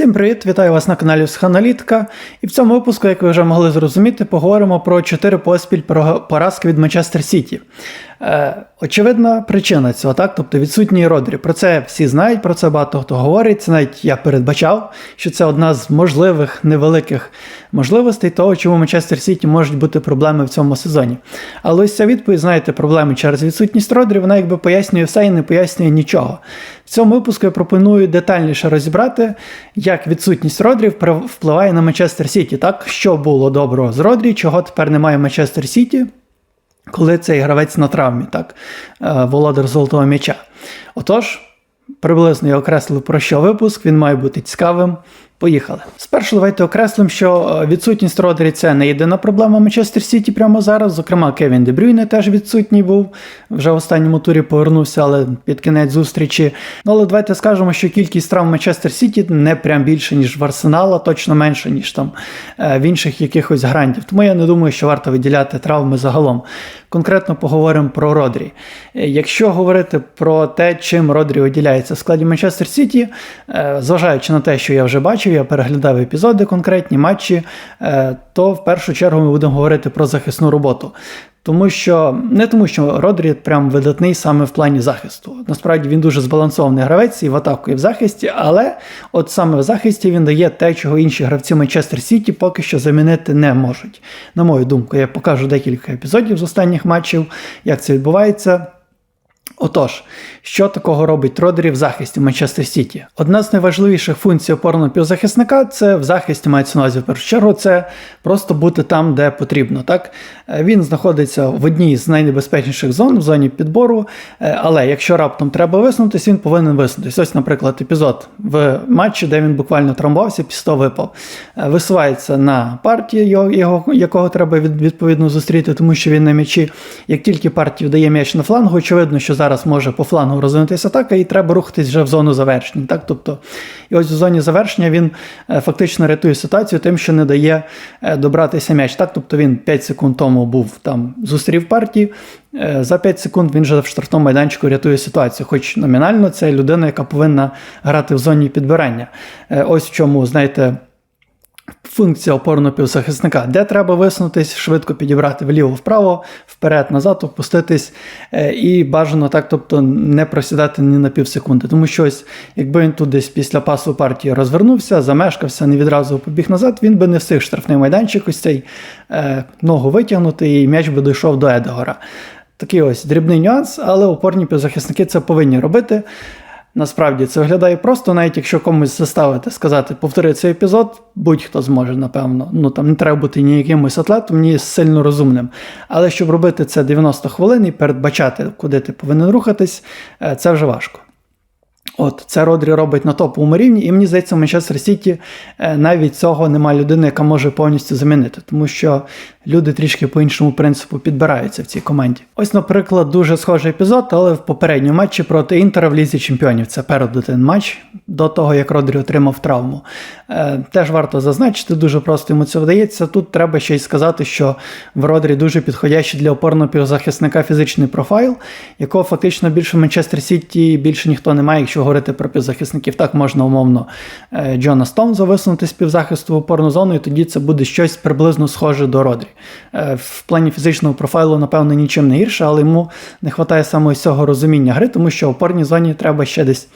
Всім привіт! Вітаю вас на каналі Сханалітика. І в цьому випуску, як ви вже могли зрозуміти, поговоримо про 4 поспіль поразки від Манчестер Сіті. Е, очевидна причина цього, так? Тобто відсутній Родрі. Про це всі знають, про це багато хто говорить. Це навіть я передбачав, що це одна з можливих невеликих можливостей того, чому Манчестер Сіті можуть бути проблеми в цьому сезоні. Але ось ця відповідь, знаєте, проблеми через відсутність Родрі, вона якби пояснює все і не пояснює нічого. В цьому випуску я пропоную детальніше розібрати, як відсутність Родрі впливає на Манчестер Сіті. Так, що було доброго з Родрі, чого тепер немає в Манчестер Сіті, коли цей гравець на травмі, так, е, володар золотого м'яча. Отож, приблизно я окреслив про що випуск, він має бути цікавим. Поїхали. Спершу давайте окреслимо, що е, відсутність Родрі це не єдина проблема Манчестер Сіті прямо зараз. Зокрема, Кевін Дебрюйне теж відсутній був. Вже в останньому турі повернувся, але під кінець зустрічі. Ну але давайте скажемо, що кількість травм Манчестер Сіті не прям більше, ніж в Арсенала, точно менше, ніж там е, в інших якихось грандів. Тому я не думаю, що варто виділяти травми загалом. Конкретно поговоримо про Родрі. Е, Якщо говорити про те, чим Родрі виділяється в складі Манчестер Сіті, е, зважаючи на те, що я вже бачив, я переглядав епізоди, конкретні матчі, е, то в першу чергу ми будемо говорити про захисну роботу. Тому що не тому, що Родрі прям видатний саме в плані захисту. Насправді він дуже збалансований гравець і в атаку, і в захисті, але от саме в захисті він дає те, чого інші гравці Манчестер Сіті поки що замінити не можуть. На мою думку, я покажу декілька епізодів з останніх матчів, як це відбувається. Отож, що такого робить Родрі в захисті Манчестер Сіті? Одна з найважливіших функцій опорного півзахисника це в захисті мається на увазі в першу чергу, це просто бути там, де потрібно. Так? Е, Він знаходиться в одній з найнебезпечніших зон, в зоні підбору, е, але якщо раптом треба висунутися, він повинен висунутися. Ось, наприклад, епізод в матчі, де він буквально травмувався, після того випав. Е, Висувається на партію, його, його, якого треба відповідно зустріти, тому що він на м'ячі. Як тільки партію дає м'яч на флангу, очевидно, що зараз може по флангу розвинутися атака, і треба рухатись вже в зону завершення. Так? Тобто, і ось в зоні завершення він е, фактично рятує ситуацію тим, що не дає е, добратися м'яч. Так? Тобто він 5 секунд тому був там, зустрів партію, е, за 5 секунд він вже в штрафному майданчику рятує ситуацію. Хоч номінально це людина, яка повинна грати в зоні підбирання. Ось в чому, знаєте. Функція опорного півзахисника, де треба висунутись, швидко підібрати вліво-вправо, вперед-назад, опуститись е, і бажано так, тобто не просідати ні на пів секунди. Тому що ось, якби він тут десь після пасу партії розвернувся, замешкався, не відразу побіг назад, він би не встиг штрафний майданчик, ось цей е, ногу витягнути, і м'яч би дійшов до Едегора. Такий ось дрібний нюанс, але опорні півзахисники це повинні робити. Насправді це виглядає просто, навіть якщо комусь заставити сказати, повтори цей епізод, будь-хто зможе, напевно. Ну там не треба бути ні якимось атлетом, ні сильно розумним. Але щоб робити це 90 хвилин і передбачати, куди ти повинен рухатись, е, це вже важко. От це Родрі робить на топовому рівні, і мені здається, в Манчестер Сіті е, навіть цього немає людини, яка може повністю замінити, тому що люди трішки по іншому принципу підбираються в цій команді. Ось, наприклад, дуже схожий епізод, але в попередньому матчі проти Інтера в Лізі Чемпіонів. Це перед один матч до того, як Родрі отримав травму. Е, теж варто зазначити, дуже просто йому це вдається. Тут треба ще й сказати, що в Родрі дуже підходящий для опорного півзахисника фізичний профайл, якого фактично більше в Манчестер Сіті більше ніхто не має, якщо говорити про півзахисників. Так можна умовно е, Джона Стоунза висунути з півзахисту в опорну зону, і тоді це буде щось приблизно схоже до Родрі. Е, В плані фізичного профайлу, напевно, нічим не гірше, але йому не вистачає саме цього розуміння гри, тому що в опорній зоні треба ще десь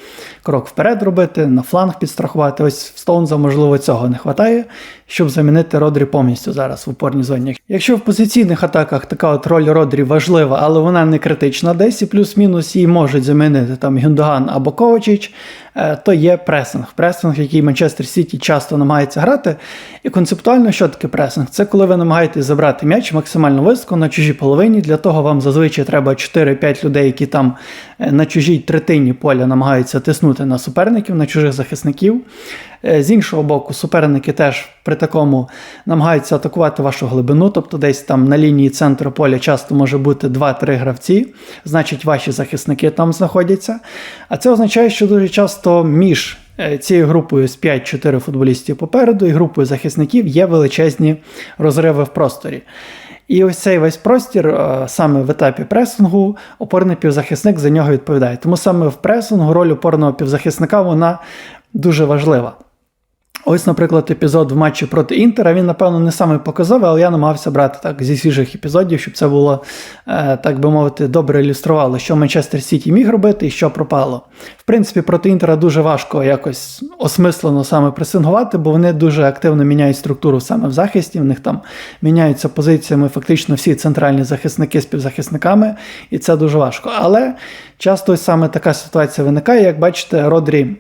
крок вперед робити, на фланг підстрахувати. Ось в Стоунза, можливо, цього не вистачає, щоб замінити Родрі повністю зараз в опорній зоні. Якщо в позиційних атаках така от роль Родрі важлива, але вона не критична, десь і плюс-мінус її можуть замінити там Гюндоган або Ковачич, е, то є пресинг. Пресинг, який Манчестер Сіті часто намагається грати. І концептуально, що таке пресинг? Це коли ви намагаєтесь забрати м'яч максимально високо на чужій половині. Для того вам зазвичай треба 4-5 людей, які там е, на чужій третині поля намагаються тиснути на суперників, на чужих захисників. Е, З іншого боку, суперники теж при такому намагаються атакувати вашу глибину, тобто десь там на лінії центру поля часто може бути 2-3 гравці, значить ваші захисники там знаходяться. А це означає, що дуже часто між е, цією групою з 5-4 футболістів попереду і групою захисників є величезні розриви в просторі. І ось цей весь простір, е, саме в етапі пресингу, опорний півзахисник за нього відповідає. Тому саме в пресингу роль опорного півзахисника вона дуже важлива. Ось, наприклад, епізод в матчі проти Інтера. Він, напевно, не самий показовий, але я намагався брати так зі свіжих епізодів, щоб це було, е, так би мовити, добре ілюструвало, що Манчестер Сіті міг робити і що пропало. В принципі, проти Інтера дуже важко якось осмислено саме пресингувати, бо вони дуже активно міняють структуру саме в захисті. В них там міняються позиціями фактично всі центральні захисники з півзахисниками, і це дуже важко. Але часто саме така ситуація виникає, як бачите, Родрі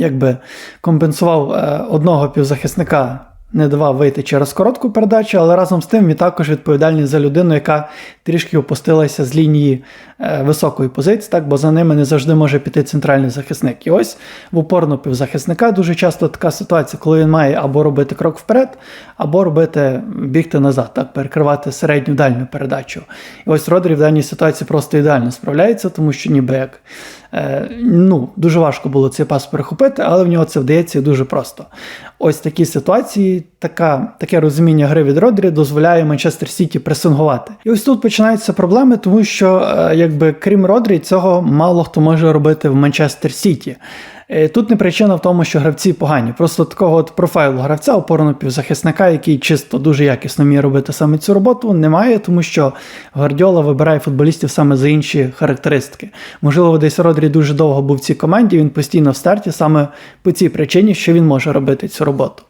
якби компенсував е, одного півзахисника, не давав вийти через коротку передачу, але разом з тим він також відповідальний за людину, яка трішки опустилася з лінії е, високої позиції, так, бо за ними не завжди може піти центральний захисник. І ось в упорну півзахисника дуже часто така ситуація, коли він має або робити крок вперед, або робити бігти назад, так, перекривати середню дальню передачу. І ось Родрі в даній ситуації просто ідеально справляється, тому що ніби як. Е, ну, Дуже важко було цей пас перехопити, але в нього це вдається дуже просто. Ось такі ситуації, така, таке розуміння гри від Родрі дозволяє Манчестер Сіті пресингувати. І ось тут починаються проблеми, тому що, е, якби крім Родрі, цього мало хто може робити в Манчестер Сіті. Е, тут не причина в тому, що гравці погані. Просто такого от профайлу гравця, опорного півзахисника, який чисто дуже якісно вміє робити саме цю роботу, немає, тому що Гвардіола вибирає футболістів саме за інші характеристики. Можливо, десь Родрі дуже довго був в цій команді, він постійно в старті саме по цій причині, що він може робити цю роботу.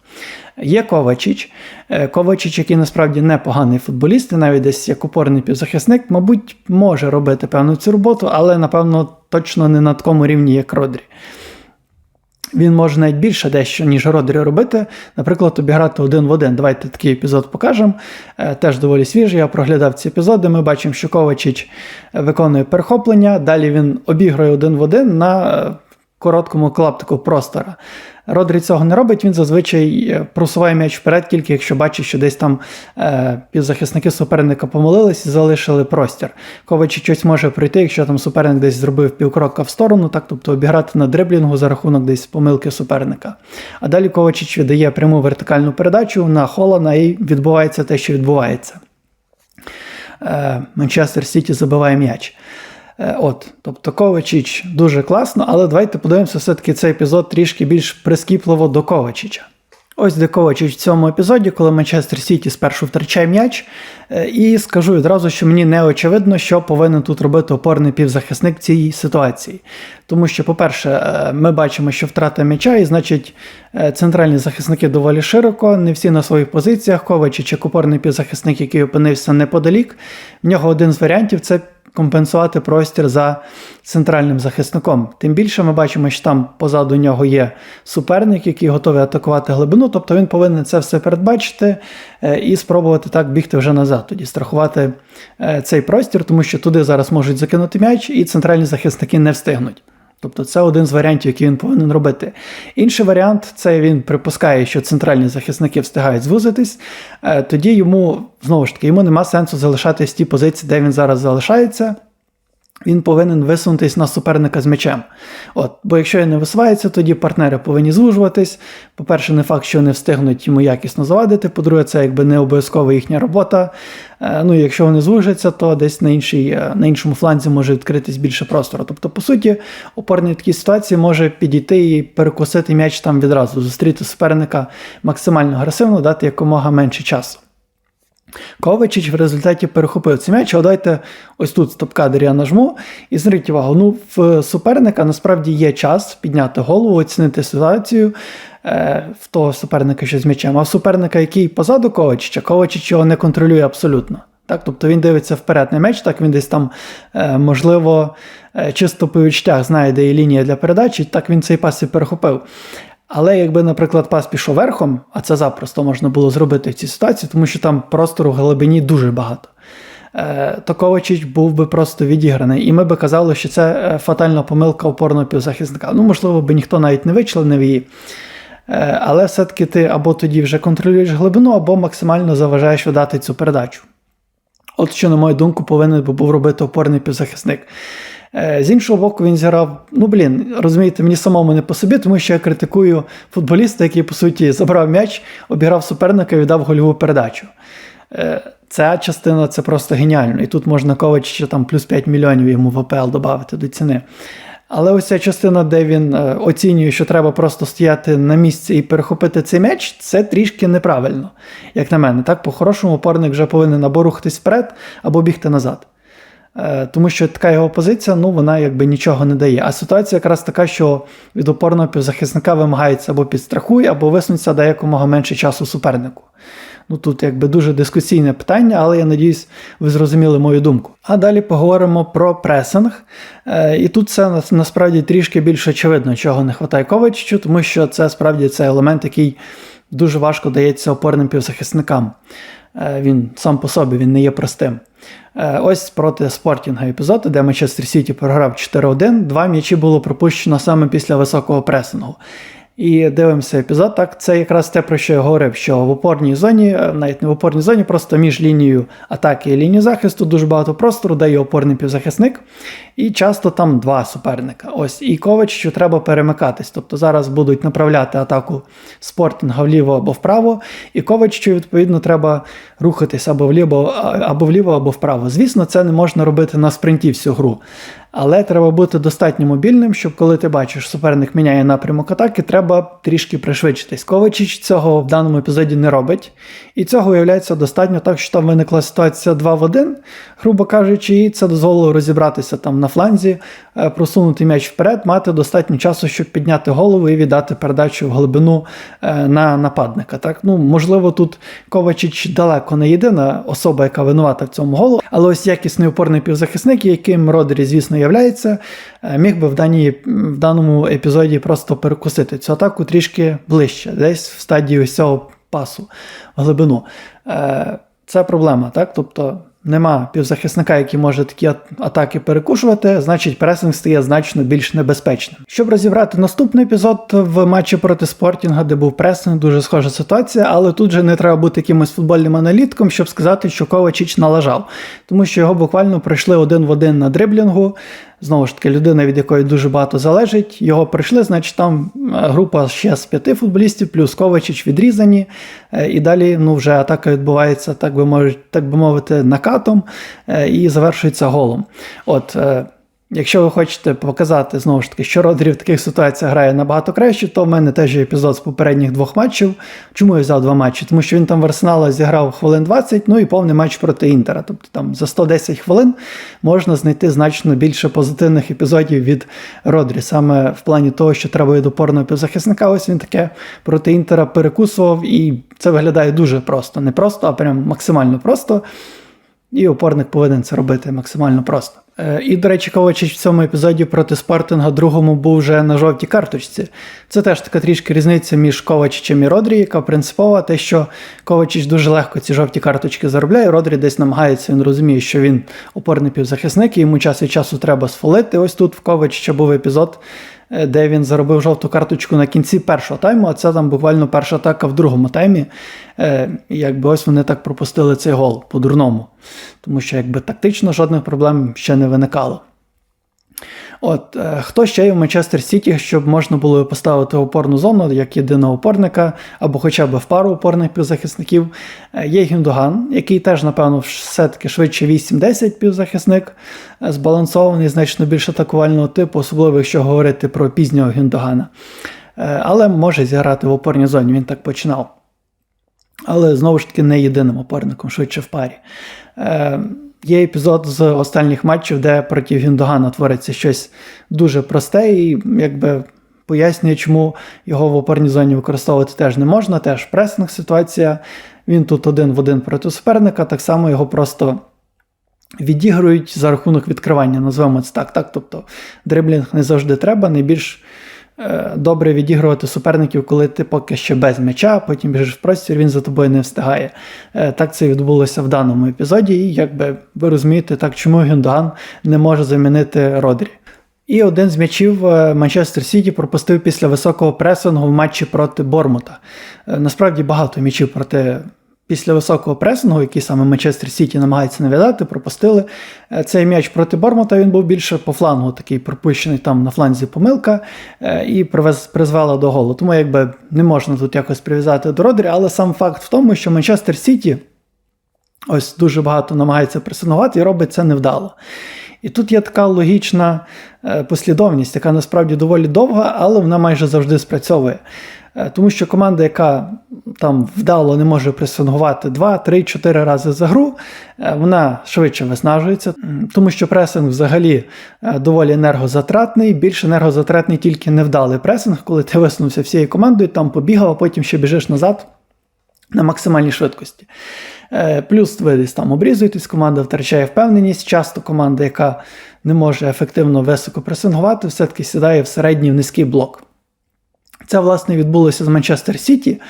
Є Ковачіч. Е, Ковачіч, який насправді непоганий футболіст, і навіть десь як опорний півзахисник, мабуть, може робити певну цю роботу, але, напевно, точно не на такому рівні, як Родрі. Він може навіть більше дещо, ніж Родрі робити. Наприклад, обіграти один в один. Давайте такий епізод покажемо. Е, теж доволі свіжий. Я проглядав ці епізоди. Ми бачимо, що Ковачич виконує перехоплення. Далі він обігрує один в один на е, короткому клаптику простора. Родрі цього не робить, він зазвичай е, просуває м'яч вперед, тільки якщо бачить, що десь там е, півзахисники суперника помолились і залишили простір. Ковачі щось може пройти, якщо там суперник десь зробив півкрока в сторону, так, тобто обіграти на дриблінгу за рахунок десь помилки суперника. А далі Ковачич віддає пряму вертикальну передачу на Холана і відбувається те, що відбувається. Е, Манчестер Сіті забиває м'яч. Е, от, Тобто Ковачіч дуже класно, але давайте подивимося все-таки цей епізод трішки більш прискіпливо до Ковачіча. Ось де Ковачіч в цьому епізоді, коли Манчестер Сіті спершу втрачає м'яч. Е, і скажу відразу, що мені не очевидно, що повинен тут робити опорний півзахисник в цій ситуації. Тому що, по-перше, е, ми бачимо, що втрата м'яча, і значить, центральні захисники доволі широко, не всі на своїх позиціях. Ковачіч як опорний півзахисник, який опинився неподалік. В нього один з варіантів це компенсувати простір за центральним захисником. Тим більше ми бачимо, що там позаду нього є суперник, який готовий атакувати глибину, тобто він повинен це все передбачити е, і спробувати так бігти вже назад, тоді страхувати е, цей простір, тому що туди зараз можуть закинути м'яч, і центральні захисники не встигнуть. Тобто це один з варіантів, який він повинен робити. Інший варіант це він припускає, що центральні захисники встигають звузитись. Е, тоді йому знову ж таки йому нема сенсу залишатись в тій позиції, де він зараз залишається він повинен висунутись на суперника з м'ячем. От, Бо якщо він не висувається, тоді партнери повинні звужуватись. По-перше, не факт, що вони встигнуть йому якісно завадити. По-друге, це якби не обов'язкова їхня робота. Е, ну якщо вони звужаться, то десь на іншій, е, на іншому фланзі може відкритись більше простору. Тобто, по суті, опорний в такій ситуації може підійти і перекусити м'яч там відразу, зустріти суперника максимально агресивно, дати якомога менше часу. Ковачич в результаті перехопив цей м'яч. Давайте ось тут стоп-кадр я нажму. І зверніть увагу, ну в суперника насправді є час підняти голову, оцінити ситуацію е, в того суперника, що з м'ячем. А в суперника, який позаду Ковачича, Ковачич його не контролює абсолютно. Так, Тобто він дивиться вперед на м'яч, так він десь там, е, можливо, е, чисто по відчуттях знає, де є лінія для передачі, так він цей пас і перехопив. Але якби, наприклад, пас пішов верхом, а це запросто можна було зробити в цій ситуації, тому що там простору в глибині дуже багато, е, то Ковачич був би просто відіграний. І ми би казали, що це е, фатальна помилка опорного півзахисника. Ну, можливо, би ніхто навіть не вичленив її. Е, але все-таки ти або тоді вже контролюєш глибину, або максимально заважаєш видати цю передачу. От що, на мою думку, повинен був робити опорний півзахисник. Е, з іншого боку, він зіграв. Ну, блін, розумієте, мені самому не по собі, тому що я критикую футболіста, який, по суті, забрав м'яч, обіграв суперника і віддав гольову передачу. Е, ця частина це просто геніально. І тут можна Ковач ще там плюс 5 мільйонів йому в АПЛ додати до ціни. Але ось ця частина, де він е, оцінює, що треба просто стояти на місці і перехопити цей м'яч, це трішки неправильно, як на мене. Так, по-хорошому опорник вже повинен або рухатись вперед, або бігти назад. Е, Тому що така його позиція, ну вона якби нічого не дає. А ситуація якраз така, що від опорного півзахисника вимагається або підстрахуй, або висунься дає якомога менше часу супернику. Ну тут якби дуже дискусійне питання, але я надіюсь, ви зрозуміли мою думку. А далі поговоримо про пресинг. Е, І тут це насправді трішки більш очевидно, чого не вистачає Ковачичу, тому що це справді це елемент, який дуже важко дається опорним півзахисникам. Е, Він сам по собі він не є простим. Е, Ось проти спортінга епізоду, де Манчестер Сіті програв 4-1. Два м'ячі було пропущено саме після високого пресингу. І дивимося епізод. Так, це якраз те, про що я говорив, що в опорній зоні, е, навіть не в опорній зоні, просто між лінією атаки і лінією захисту дуже багато простору, де є опорний півзахисник, і часто там два суперника. Ось і Ковач, що треба перемикатись. Тобто зараз будуть направляти атаку спортинга вліво або вправо, і Ковач, що відповідно треба рухатись або вліво, або вліво, або вправо. Звісно, це не можна робити на спринті всю гру. Але треба бути достатньо мобільним, щоб коли ти бачиш, суперник міняє напрямок атаки, треба трішки пришвидшитись. Ковачич цього в даному епізоді не робить. І цього виявляється достатньо так, що там виникла ситуація 2 в 1, грубо кажучи, і це дозволило розібратися там на фланзі, е, просунути м'яч вперед, мати достатньо часу, щоб підняти голову і віддати передачу в глибину е, на нападника. Так, ну можливо, тут Ковачич далеко не єдина особа, яка винувата в цьому голу, але ось якісний опорний півзахисник, яким Родрі, звісно, являється, е, міг би в, даній, в даному епізоді просто перекусити цю атаку трішки ближче, десь в стадії ось цього пасу глибину. Е, Це проблема, так? Тобто нема півзахисника, який може такі атаки перекушувати, значить пресинг стає значно більш небезпечним. Щоб розібрати наступний епізод в матчі проти Спортінга, де був пресинг, дуже схожа ситуація, але тут же не треба бути якимось футбольним аналітиком, щоб сказати, що Ковачич налажав, тому що його буквально пройшли один в один на дриблінгу. Знову ж таки, людина, від якої дуже багато залежить, його прийшли, значить, там група ще з п'яти футболістів, плюс Ковачич відрізані. І далі ну, вже атака відбувається, так би мовити, накатом і завершується голом. От, Якщо ви хочете показати знову ж таки, що Родрі в таких ситуаціях грає набагато краще, то в мене теж є епізод з попередніх двох матчів. Чому я взяв два матчі? Тому що він там в Арсенала зіграв хвилин 20, ну і повний матч проти Інтера. Тобто там за 110 хвилин можна знайти значно більше позитивних епізодів від Родрі. Саме в плані того, що треба від опорного півзахисника. Ось він таке проти Інтера перекусував, і це виглядає дуже просто. Не просто, а прям максимально просто. І опорник повинен це робити максимально просто. І, до речі, Ковачич в цьому епізоді проти Спартинга другому був вже на жовтій карточці. Це теж така трішки різниця між Ковачичем і Родрі, яка принципова, те, що Ковачич дуже легко ці жовті карточки заробляє. Родрі десь намагається, він розуміє, що він опорний півзахисник, і йому час від часу треба сфолити. Ось тут в Ковачича був епізод. Де він заробив жовту карточку на кінці першого тайму, а це там буквально перша атака в другому таймі. Е, Якби ось вони так пропустили цей гол по-дурному. Тому що якби тактично жодних проблем ще не виникало. От, е, Хто ще є в Манчестер Сіті, щоб можна було поставити опорну зону як єдиного опорника, або хоча б в пару опорних півзахисників, е, є Гюндоган, який теж, напевно, все-таки швидше 8-10 півзахисник, е, збалансований, значно більш атакувального типу, особливо якщо говорити про пізнього Гюндогана. Е, але може зіграти в опорній зоні, він так починав. Але знову ж таки не єдиним опорником, швидше в парі. Є епізод з останніх матчів, де проти Гюндогана твориться щось дуже просте, і якби пояснює, чому його в опорній зоні використовувати теж не можна. Теж пресинг ситуація. Він тут один в один проти суперника, так само його просто відігрують за рахунок відкривання, називаємо це так. так. Тобто дриблінг не завжди треба, найбільш добре відігрувати суперників, коли ти поки ще без м'яча, потім біжиш в простір, він за тобою не встигає. Е, так це відбулося в даному епізоді, і якби ви розумієте, так чому Гюндоган не може замінити Родрі. І один з м'ячів е, Манчестер Сіті пропустив після високого пресингу в матчі проти Бормута. Насправді багато м'ячів проти після високого пресингу, який саме Манчестер Сіті намагається нав'язати, пропустили е, цей м'яч проти Бормота. Він був більше по флангу, такий пропущений там на фланзі помилка, е, і призвела до голу. Тому якби не можна тут якось прив'язати до Родрі, але сам факт в тому, що Манчестер Сіті ось дуже багато намагається пресингувати і робить це невдало. І тут є така логічна е, послідовність, яка насправді доволі довга, але вона майже завжди спрацьовує. Е, Тому що команда, яка там вдало не може пресингувати 2, 3, 4 рази за гру, е, вона швидше виснажується, тому що пресинг взагалі доволі енергозатратний. Більш енергозатратний тільки невдалий пресинг, коли ти висунувся всією командою, там побігав, а потім ще біжиш назад на максимальній швидкості. Е, Плюс ви десь там обрізуєтесь, команда втрачає впевненість. Часто команда, яка не може ефективно високо пресингувати, все-таки сідає в середній в низький блок. Це, власне, відбулося з Манчестер Сіті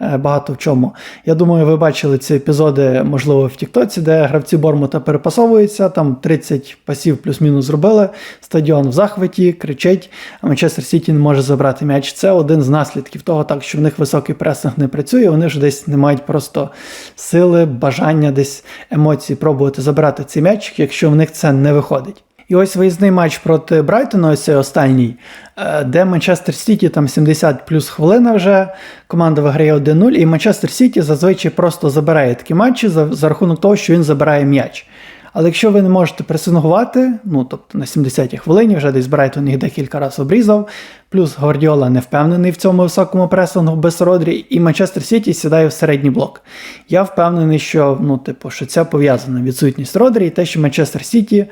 е, багато в чому. Я думаю, ви бачили ці епізоди, можливо, в Тіктоці, де гравці Бормута перепасовуються, там 30 пасів плюс-мінус зробили, стадіон в захваті, кричить, а Манчестер Сіті не може забрати м'яч. Це один з наслідків того, так що в них високий пресинг не працює, вони ж десь не мають просто сили, бажання, десь емоції пробувати забрати цей м'яч, якщо в них це не виходить. І ось виїзний матч проти Брайтона, ось останній, е, де Манчестер Сіті там 70 плюс хвилина вже, команда виграє 1-0, і Манчестер Сіті зазвичай просто забирає такі матчі за, за рахунок того, що він забирає м'яч. Але якщо ви не можете пресингувати, ну тобто на 70-й хвилині вже десь Брайтон їх декілька разів обрізав, плюс Гвардіола не впевнений в цьому високому пресингу без Родрі, і Манчестер Сіті сідає в середній блок. Я впевнений, що ну, типу, що це пов'язано відсутність Родрі і те, що Манчестер Сіті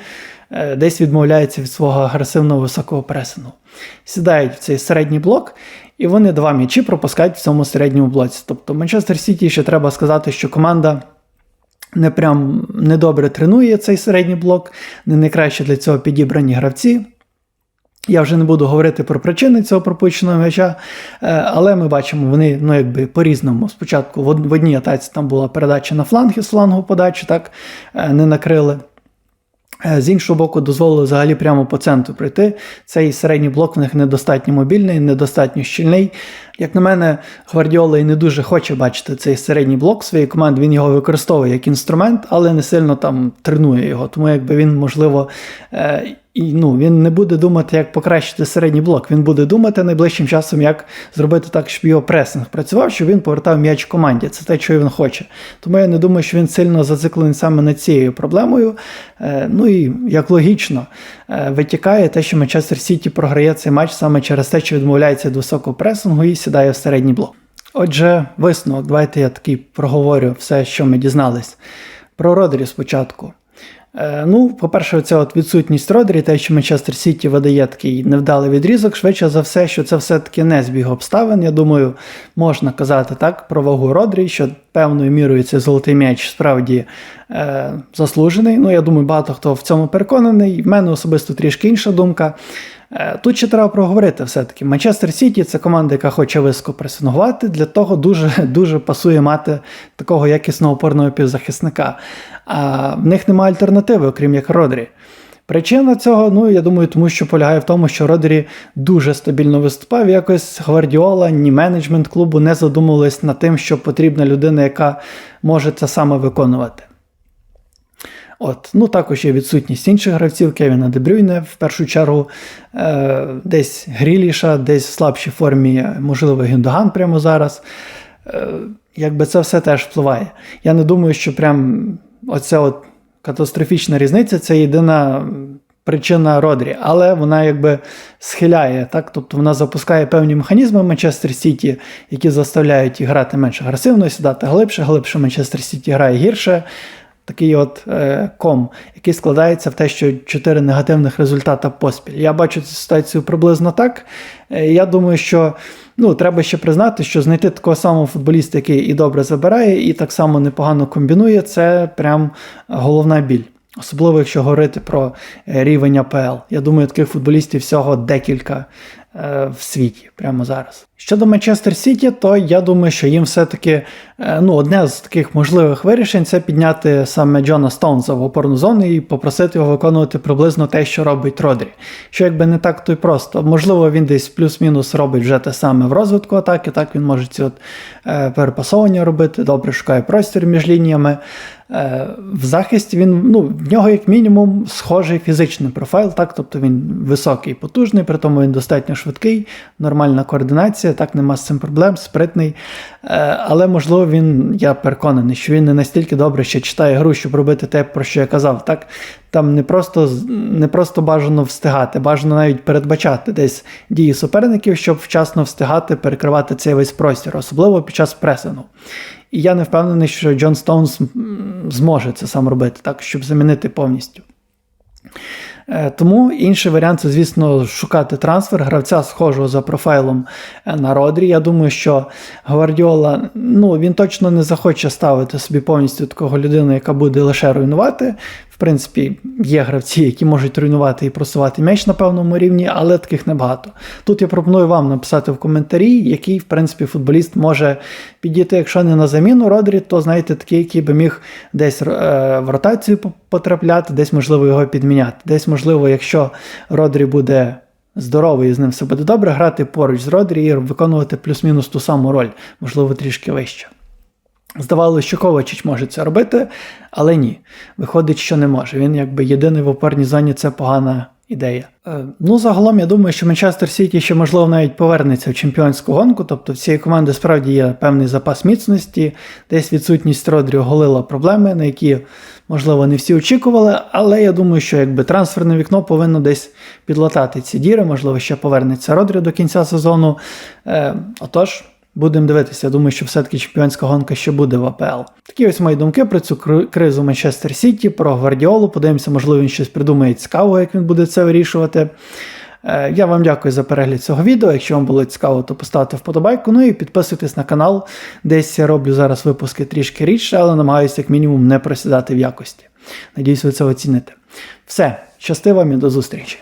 десь відмовляється від свого агресивного високого пресингу. Сідають в цей середній блок, і вони два м'ячі пропускають в цьому середньому блоці. Тобто Манчестер Сіті ще треба сказати, що команда не прям недобре тренує цей середній блок, не найкраще для цього підібрані гравці. Я вже не буду говорити про причини цього пропущеного м'яча, е, але ми бачимо, вони ну, якби по-різному. Спочатку в одній атаці там була передача на фланг із флангу подачі, так е, не накрили. Е, З іншого боку, дозволили взагалі прямо по центру прийти. Цей середній блок в них недостатньо мобільний, недостатньо щільний. Як на мене, Гвардіола і не дуже хоче бачити цей середній блок своєї команди. Він його використовує як інструмент, але не сильно там тренує його. Тому якби він, можливо, е, і, ну, він не буде думати, як покращити середній блок. Він буде думати найближчим часом, як зробити так, щоб його пресинг працював, щоб він повертав м'яч команді. Це те, що він хоче. Тому я не думаю, що він сильно зациклений саме над цією проблемою. Е, ну і як логічно, е, витікає те, що Манчестер Сіті програє цей матч саме через те, що відмовляється від високого пресингу і сідає в середній блок. Отже, висновок, давайте я такий проговорю все, що ми дізнались. Про Родрі спочатку. Е, Ну, по-перше, оця от відсутність Родрі, те, що Манчестер Сіті видає такий невдалий відрізок, швидше за все, що це все-таки не збіг обставин. Я думаю, можна казати так про вагу Родрі, що певною мірою цей золотий м'яч справді е, заслужений. Ну, я думаю, багато хто в цьому переконаний. В мене особисто трішки інша думка. Е, Тут ще треба проговорити все-таки. Манчестер Сіті це команда, яка хоче високо пресингувати. Для того дуже дуже пасує мати такого якісного опорного півзахисника. А в них немає альтернативи, окрім як Родрі. Причина цього, ну я думаю, тому що полягає в тому, що Родрі дуже стабільно виступав. Якось Гвардіола, ні менеджмент клубу не задумувались над тим, що потрібна людина, яка може це саме виконувати. От, ну також є відсутність інших гравців, Кевіна Дебрюйне, в першу чергу, е, десь Гріліша, десь в слабшій формі, можливо, Гюндоган прямо зараз. Е, якби це все теж впливає. Я не думаю, що прям оця от катастрофічна різниця це єдина причина Родрі, але вона якби схиляє, так? тобто вона запускає певні механізми Манчестер Сіті, які заставляють грати менш агресивно, сідати глибше, глибше Манчестер Сіті грає гірше. Такий от е, ком, який складається в те, що чотири негативних результата поспіль. Я бачу цю ситуацію приблизно так. Е, я думаю, що ну, треба ще признати, що знайти такого самого футболіста, який і добре забирає, і так само непогано комбінує, це прям головна біль. Особливо, якщо говорити про е, рівень АПЛ. Я думаю, таких футболістів всього декілька в світі прямо зараз. Щодо Манчестер Сіті, то я думаю, що їм все-таки е, ну, одне з таких можливих вирішень це підняти саме Джона Стоунса в опорну зону і попросити його виконувати приблизно те, що робить Родрі. Що якби не так, то й просто. Можливо, він десь плюс-мінус робить вже те саме в розвитку атаки, так він може ці от е, перепасовування робити, добре шукає простір між лініями. Е, в захисті він, ну, в нього, як мінімум, схожий фізичний профайл, так, тобто він високий, потужний, при тому він достатньо швидкий, нормальна координація. так нема з цим проблем, спритний. Е, але можливо він, я переконаний, що він не настільки добре ще читає гру, щоб робити те, про що я казав. Так? Там не просто, не просто бажано встигати, бажано навіть передбачати десь дії суперників, щоб вчасно встигати перекривати цей весь простір, особливо під час пресингу. І я не впевнений, що Джон Стоунс зможе це сам робити, так, щоб замінити повністю. Е, Тому інший варіант це, звісно, шукати трансфер гравця схожого за профайлом е, на Родрі. Я думаю, що Гвардіола ну, він точно не захоче ставити собі повністю такого людину, яка буде лише руйнувати. В принципі, є гравці, які можуть руйнувати і просувати м'яч на певному рівні, але таких небагато. Тут я пропоную вам написати в коментарі, який, в принципі, футболіст може підійти, якщо не на заміну Родрі, то знаєте, такий, який би міг десь е, в ротацію потрапляти, десь можливо його підміняти. Десь, можливо, якщо Родрі буде здоровий і з ним все буде добре, грати поруч з Родрі і виконувати плюс-мінус ту саму роль, можливо, трішки вище. Здавалося, що Ковачич може це робити, але ні. Виходить, що не може. Він якби єдиний в опорній зоні це погана ідея. Е, ну, загалом, я думаю, що Манчестер Сіті ще, можливо, навіть повернеться в чемпіонську гонку. Тобто в цієї команди справді є певний запас міцності, десь відсутність Родрі оголила проблеми, на які, можливо, не всі очікували. Але я думаю, що якби трансферне вікно повинно десь підлатати ці діри, можливо, ще повернеться Родрі до кінця сезону. Е, отож. Будемо дивитися. Думаю, що все-таки чемпіонська гонка ще буде в АПЛ. Такі ось мої думки про цю кризу Манчестер Сіті, про Гвардіолу. Подивимося, можливо, він щось придумає цікавого, як він буде це вирішувати. Е, Я вам дякую за перегляд цього відео. Якщо вам було цікаво, то поставте вподобайку. Ну і підписуйтесь на канал. Десь я роблю зараз випуски трішки рідше, але намагаюся як мінімум не просідати в якості. Надіюсь, ви це оціните. Все, щасти вам і до зустрічі!